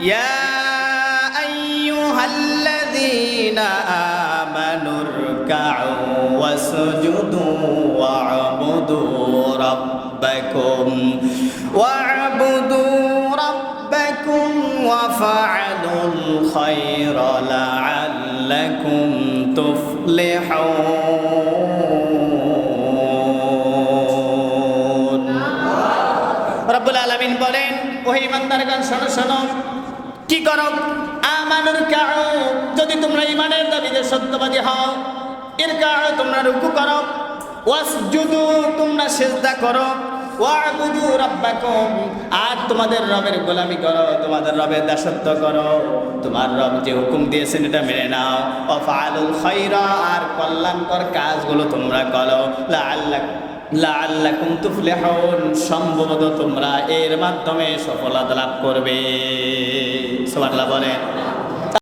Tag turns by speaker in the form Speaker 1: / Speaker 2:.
Speaker 1: ইয়া আইয়ুহাল্লাযীনা আমানু রকাউ ওয়াসজুদু ওয়া'বুদু রাব্বাকুম ওয়া'বুদু রাব্বাকুম ওয়াফআলুল খায়রা লা'আল্লাকুম তুফলিহুন রব্বুল আলামিন বলেন ওহে ইমানদারগণ শোনো শোনো কি করো? আমানুর কাউ, যদি তোমরা ইমানের দাবিতে সত্যবাদী হও, এর কাউ তোমরা রুকু করো। ওয়াসজুদু, তোমরা সিজদা করো। ওয়াবুদু রাব্বাকুম, আর তোমাদের রবের গোলামি করো, তোমাদের রবের দাসত্ব করো। তোমার রব যে হুকুম দিয়েছেন এটা মেনে নাও। অফালুল খাইরা আর কল্যাণকর কাজগুলো তোমরা করো। লাআল্লাক লাআল্লাকুম তুফলিহুন, সম্ভবত তোমরা এর মাধ্যমে সফলতা লাভ করবে। সুবহানাল্লাহ বলেন।